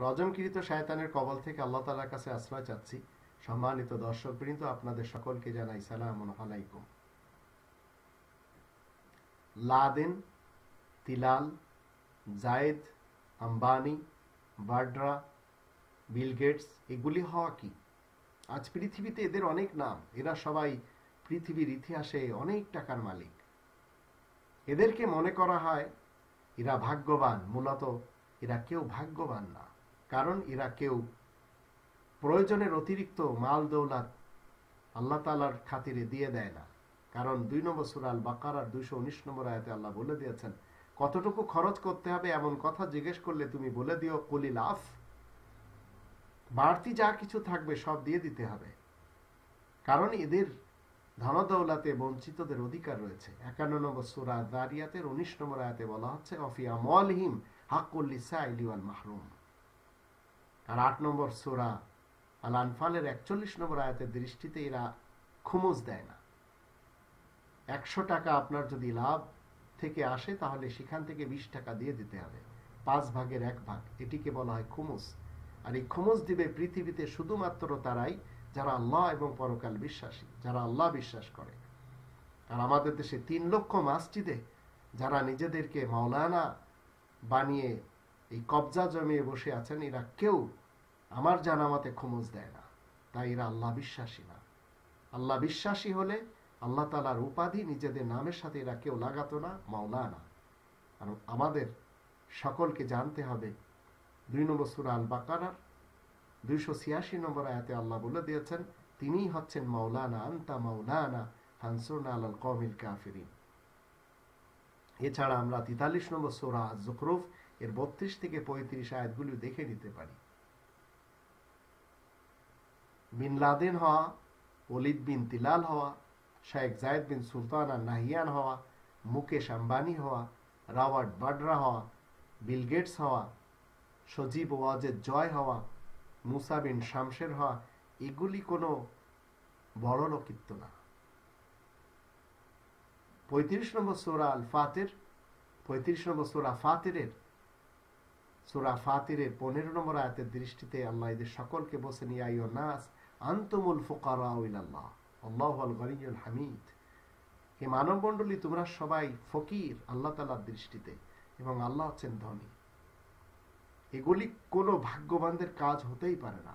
রজমকৃত শায়তানের কবল থেকে আল্লাহ তালার কাছে আশ্রয় চাচ্ছি। সম্মানিত দর্শক বৃন্দ আপনাদের সকলকে জানাই সালাম আলাইকুম। Laden, তিলাল, Zayed, Ambani, Vadra, Bill Gates, এগুলি হওয়া কি? আজ পৃথিবীতে এদের অনেক নাম। এরা সবাই পৃথিবীর ইতিহাসে অনেক টাকার মালিক। এদেরকে মনে করা হয়, এরা ভাগ্যবান। মূলত এরা কেউ ভাগ্যবান না। কারণ এরা কেউ। প্রয়োজনের অতিরিক্ত মাল দৌলাত আল্লাহ তালার খাতিরে দিয়ে দেয় না। কারণ দুই নম্বর সুরাল বাকার আর দুইশো উনিশ নম্বর আয়তে আল্লাহ বলে দিয়েছেন, কতটুকু খরচ করতে হবে এমন কথা জিজ্ঞেস করলে তুমি বলে দিও কলিল আফ বাড়তি যা কিছু থাকবে সব দিয়ে দিতে হবে। কারণ এদের ধনদৌলাতে বঞ্চিতদের অধিকার রয়েছে। একান্ন নম্বর সুরা দারিয়াতের উনিশ নম্বর আয়াতে বলা হচ্ছে অফিয়া মলহিম হাকুল্লিসা ইলিওয়াল মাহরুম আর আট নম্বর সুরা আল আনফালের একচল্লিশ নম্বর আয়াতের দৃষ্টিতে এরা খুমুজ দেয় না। একশো টাকা আপনার যদি লাভ থেকে আসে, তাহলে সেখান থেকে বিশ টাকা দিয়ে দিতে হবে। পাঁচ ভাগের এক ভাগ, এটিকে বলা হয় খুমুস আর এই খুমুস দিবে পৃথিবীতে শুধুমাত্র তারাই যারা আল্লাহ এবং পরকাল বিশ্বাসী, যারা আল্লাহ বিশ্বাস করে। আর আমাদের দেশে তিন লক্ষ মাসজিদে যারা নিজেদেরকে মাওলানা বানিয়ে এই কবজা জমিয়ে বসে আছেন, এরা কেউ আমার জানামাতে খুমুজ দেয় না, তাই এরা আল্লাহ বিশ্বাসী না। আল্লাহ বিশ্বাসী হলে আল্লাহ তালার উপাধি নিজেদের নামের সাথে এরা কেউ লাগাতো না, মাওলানা। আর আমাদের সকলকে জানতে হবে, দুই নম্বর সুরা আল বাকারার দুইশো ছিয়াশি নম্বর আয়াতে আল্লাহ বলে দিয়েছেন, তিনিই হচ্ছেন মাওলানা, আন্তা মাওলানা হানসুরনা আল কমিল কাফিরিন। এছাড়া আমরা তেতাল্লিশ নম্বর সোরা জুকরুফ এর বত্রিশ থেকে পঁয়ত্রিশ আয়াতগুলি দেখে নিতে পারি। বিন লাদেন হওয়া অলিদ বিন তিলাল হওয়া শেখ জায়দ বিন সুলতান আর নাহিয়ান হওয়া, মুকেশ আম্বানি হওয়া, রাওয়ার্ড বাডরা হওয়া, বিল গেটস হওয়া, সজীব ওয়াজেদ জয় হওয়া, মুসা বিন শামশের হওয়া, এগুলি কোনো বড় লোকিত্ব না। পঁয়ত্রিশ নম্বর সোরা আল ফাতের, পঁয়ত্রিশ নম্বর সোরা ফাতেরের, সোরা ফাতিরের পনেরো নম্বর আয়াতের দৃষ্টিতে আল্লাহ এদের সকলকে বসে নিয়ে আইও নাস আন্তমুল ফোকারা আল্লাহ আল্লাহ আল হামিদ। হে মানবমণ্ডলী, তোমরা সবাই ফকির আল্লাহ তালার দৃষ্টিতে এবং আল্লাহ হচ্ছেন ধনী। এগুলি কোনো ভাগ্যবানদের কাজ হতেই পারে না।